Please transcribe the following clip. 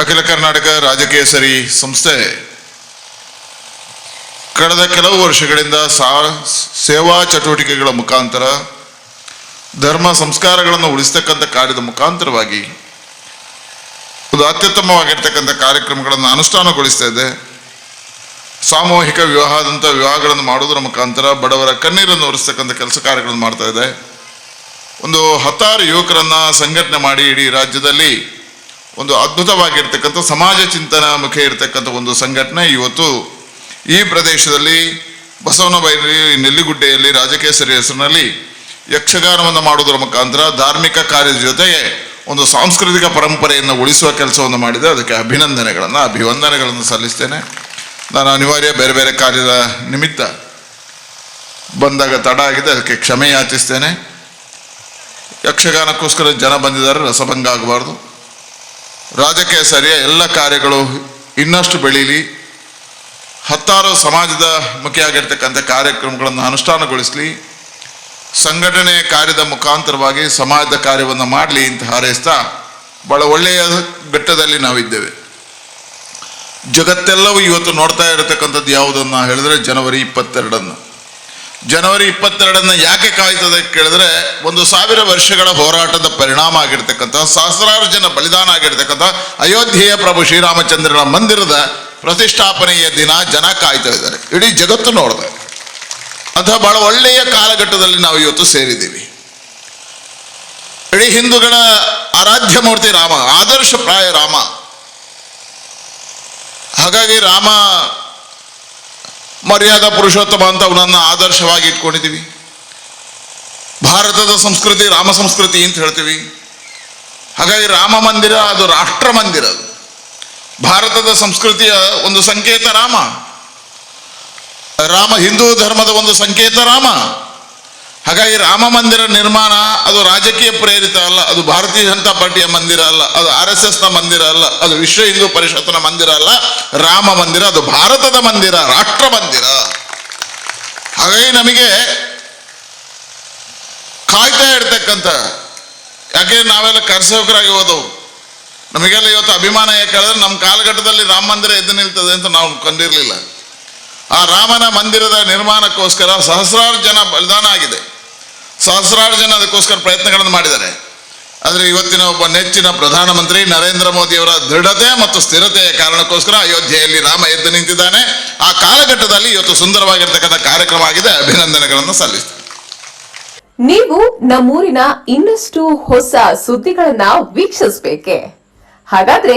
ಅಖಿಲ ಕರ್ನಾಟಕ ರಾಜಕೇಸರಿ ಸರಿ ಸಂಸ್ಥೆ. ಕಳೆದ ಕೆಲವು ವರ್ಷಗಳಿಂದ ಸೇವಾ ಚಟುವಟಿಕೆಗಳ ಮುಖಾಂತರ ಧರ್ಮ ಸಂಸ್ಕಾರಗಳನ್ನು ಉಳಿಸ್ತಕ್ಕಂಥ ಕಾರ್ಯದ ಮುಖಾಂತರವಾಗಿ ಒಂದು ಅತ್ಯುತ್ತಮವಾಗಿರ್ತಕ್ಕಂಥ ಕಾರ್ಯಕ್ರಮಗಳನ್ನು ಅನುಷ್ಠಾನಗೊಳಿಸ್ತಾ ಇದೆ. ಸಾಮೂಹಿಕ ವಿವಾಹದಂಥ ವಿವಾಹಗಳನ್ನು ಮಾಡುವುದರ ಮುಖಾಂತರ ಬಡವರ ಕಣ್ಣೀರನ್ನು ಒರೆಸ್ತಕ್ಕಂಥ ಕೆಲಸ ಕಾರ್ಯಗಳನ್ನು ಮಾಡ್ತಾ ಇದೆ. ಒಂದು ಹತ್ತಾರು ಯುವಕರನ್ನು ಸಂಘಟನೆ ಮಾಡಿ ಇಡೀ ರಾಜ್ಯದಲ್ಲಿ ಒಂದು ಅದ್ಭುತವಾಗಿರ್ತಕ್ಕಂಥ ಸಮಾಜ ಚಿಂತನ ಮುಖ ಇರತಕ್ಕಂಥ ಒಂದು ಸಂಘಟನೆ ಇವತ್ತು ಈ ಪ್ರದೇಶದಲ್ಲಿ ಬಸವನ ಬೈಲಿ ನೆಲ್ಲಿಗುಡ್ಡೆಯಲ್ಲಿ ರಾಜಕೇಸರಿ ಹೆಸರಿನಲ್ಲಿ ಯಕ್ಷಗಾನವನ್ನು ಮಾಡುವುದರ ಮುಖಾಂತರ ಧಾರ್ಮಿಕ ಕಾರ್ಯದ ಜೊತೆಗೆ ಒಂದು ಸಾಂಸ್ಕೃತಿಕ ಪರಂಪರೆಯನ್ನು ಉಳಿಸುವ ಕೆಲಸವನ್ನು ಮಾಡಿದೆ. ಅದಕ್ಕೆ ಅಭಿನಂದನೆಗಳನ್ನು, ಅಭಿವಂದನೆಗಳನ್ನು ಸಲ್ಲಿಸ್ತೇನೆ. ನಾನು ಅನಿವಾರ್ಯ ಬೇರೆ ಬೇರೆ ಕಾರ್ಯದ ನಿಮಿತ್ತ ಬಂದಾಗ ತಡ ಆಗಿದೆ. ಅದಕ್ಕೆ ಕ್ಷಮೆ ಯಾಚಿಸ್ತೇನೆ. ಯಕ್ಷಗಾನಕ್ಕೋಸ್ಕರ ಜನ ಬಂದಿದ್ದಾರೆ. ರಸಭಂಗ ಆಗಬಾರ್ದು. ರಾಜಕೀಯ ಸರಿಯ? ಎಲ್ಲ ಕಾರ್ಯಗಳು ಇನ್ನಷ್ಟು ಬೆಳೀಲಿ. ಹತ್ತಾರು ಸಮಾಜದ ಮುಖಿಯಾಗಿರ್ತಕ್ಕಂಥ ಕಾರ್ಯಕ್ರಮಗಳನ್ನು ಅನುಷ್ಠಾನಗೊಳಿಸಲಿ. ಸಂಘಟನೆ ಕಾರ್ಯದ ಮುಖಾಂತರವಾಗಿ ಸಮಾಜದ ಕಾರ್ಯವನ್ನು ಮಾಡಲಿ ಅಂತ ಹಾರೈಸ್ತಾ ಬಹಳ ಒಳ್ಳೆಯ ಘಟ್ಟದಲ್ಲಿ ನಾವಿದ್ದೇವೆ. ಜಗತ್ತೆಲ್ಲವೂ ಇವತ್ತು ನೋಡ್ತಾ ಇರತಕ್ಕಂಥದ್ದು ಯಾವುದನ್ನು ಹೇಳಿದ್ರೆ ಜನವರಿ ಇಪ್ಪತ್ತೆರಡನ್ನು. ಜನವರಿ ಇಪ್ಪತ್ತೆರಡನ್ನ ಯಾಕೆ ಕಾಯ್ತದೆ ಕೇಳಿದ್ರೆ, ಒಂದು ಸಾವಿರ ವರ್ಷಗಳ ಹೋರಾಟದ ಪರಿಣಾಮ ಆಗಿರ್ತಕ್ಕಂಥ, ಸಹಸ್ರಾರು ಜನ ಬಲಿದಾನ ಆಗಿರ್ತಕ್ಕಂಥ ಅಯೋಧ್ಯೆಯ ಪ್ರಭು ಶ್ರೀರಾಮಚಂದ್ರನ ಮಂದಿರದ ಪ್ರತಿಷ್ಠಾಪನೆಯ ದಿನ ಜನ ಕಾಯ್ತಾ ಇದ್ದಾರೆ. ಇಡೀ ಜಗತ್ತು ನೋಡಿದೆ. ಅಥವಾ ಬಹಳ ಒಳ್ಳೆಯ ಕಾಲಘಟ್ಟದಲ್ಲಿ ನಾವು ಇವತ್ತು ಸೇರಿದ್ದೀವಿ. ಇಡೀ ಹಿಂದೂಗಳ ಆರಾಧ್ಯ ಮೂರ್ತಿ ರಾಮ, ಆದರ್ಶ ಪ್ರಾಯ ರಾಮ. ಹಾಗಾಗಿ ರಾಮ ಮರ್ಯಾದಾ ಪುರುಷೋತ್ತಮ ಅಂತ ಅವನನ್ನು ಆದರ್ಶವಾಗಿ ಇಟ್ಕೊಂಡಿದ್ದೀವಿ ಭಾರತದ ಸಂಸ್ಕೃತಿ, ರಾಮ ಸಂಸ್ಕೃತಿ ಅಂತ ಹೇಳ್ತೀವಿ. ಹಾಗಾಗಿ ರಾಮ ಮಂದಿರ ಅದು ರಾಷ್ಟ್ರ ಮಂದಿರ ಅದು. ಭಾರತದ ಸಂಸ್ಕೃತಿಯ ಒಂದು ಸಂಕೇತ ರಾಮ. ರಾಮ ಹಿಂದೂ ಧರ್ಮದ ಒಂದು ಸಂಕೇತ ರಾಮ. ಹಾಗಾಗಿ ರಾಮ ಮಂದಿರ ನಿರ್ಮಾಣ ಅದು ರಾಜಕೀಯ ಪ್ರೇರಿತ ಅಲ್ಲ, ಅದು ಭಾರತೀಯ ಜನತಾ ಪಾರ್ಟಿಯ ಮಂದಿರ ಅಲ್ಲ, ಅದು ಆರ್ ಎಸ್ ಎಸ್ನ ಮಂದಿರ ಅಲ್ಲ, ಅದು ವಿಶ್ವ ಹಿಂದೂ ಪರಿಷತ್ನ ಮಂದಿರ ಅಲ್ಲ, ರಾಮ ಮಂದಿರ, ಅದು ಭಾರತದ ಮಂದಿರ, ರಾಷ್ಟ್ರ ಮಂದಿರ. ಹಾಗಾಗಿ ನಮಗೆ ಕಾಯ್ತಾ ಇರ್ತಕ್ಕಂಥ, ಯಾಕೆ ನಾವೆಲ್ಲ ಕರ್ಸೋಕರಾಗಿ ಹೋದವು ನಮಗೆಲ್ಲ ಇವತ್ತು ಅಭಿಮಾನ ಯಾಕೆ ಹೇಳಿದ್ರೆ ನಮ್ಮ ಕಾಲಘಟ್ಟದಲ್ಲಿ ರಾಮ ಮಂದಿರ ಎದ್ದು ನಿಲ್ತದೆ ಅಂತ ನಾವು ಕಂಡಿರಲಿಲ್ಲ. ಆ ರಾಮನ ಮಂದಿರದ ನಿರ್ಮಾಣಕ್ಕೋಸ್ಕರ ಸಹಸ್ರಾರು ಜನ ಬಲಿದಾನ ಆಗಿದೆ. ಸಹಸ್ರಾರು ಜನ ಅದಕ್ಕೋಸ್ಕರ ಪ್ರಯತ್ನಗಳನ್ನು ಮಾಡಿದ್ದಾರೆ. ಆದರೆ ಇವತ್ತಿನ ಒಬ್ಬ ನೆಚ್ಚಿನ ಪ್ರಧಾನಮಂತ್ರಿ ನರೇಂದ್ರ ಮೋದಿಯವರ ದೃಢತೆ ಮತ್ತು ಸ್ಥಿರತೆಯ ಕಾರಣಕ್ಕೋಸ್ಕರ ಅಯೋಧ್ಯೆಯಲ್ಲಿ ರಾಮ ಎದ್ದು ನಿಂತಿದ್ದಾನೆ. ಆ ಕಾಲಘಟ್ಟದಲ್ಲಿ ಇವತ್ತು ಸುಂದರವಾಗಿರ್ತಕ್ಕಂಥ ಕಾರ್ಯಕ್ರಮ ಆಗಿದೆ. ಅಭಿನಂದನೆಗಳನ್ನು ಸಲ್ಲಿಸ್ತೇನೆ. ನೀವು ನಮ್ಮೂರಿನ ಇನ್ನಷ್ಟು ಹೊಸ ಸುದ್ದಿಗಳನ್ನ ವೀಕ್ಷಿಸಬೇಕೆ? ಹಾಗಾದ್ರೆ